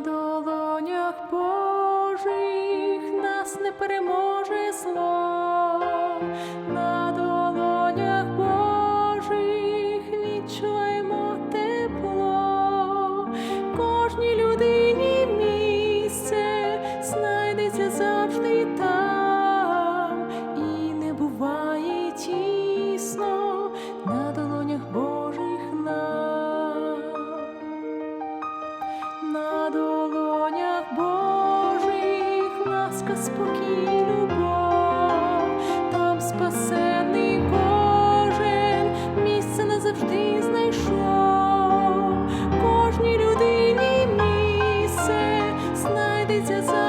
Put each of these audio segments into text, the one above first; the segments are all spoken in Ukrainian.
долонях Божих нас не переможе зло, на долонях Божих відчуємо тепло, кожній людині місце знайдеться завжди там, і не буває тісно на спокій, любов, там спасений кожен, місце назавжди знайшов, кожній людині місце знайдеться завжди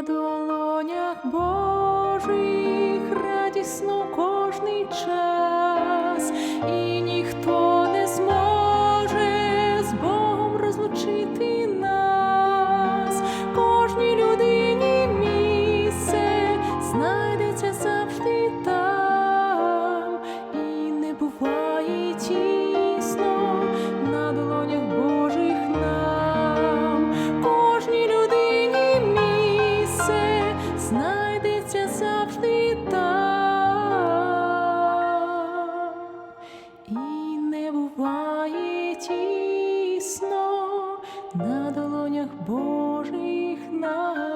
На долонях Божих радісно кожний час, і ніхто на долонях Божих нам.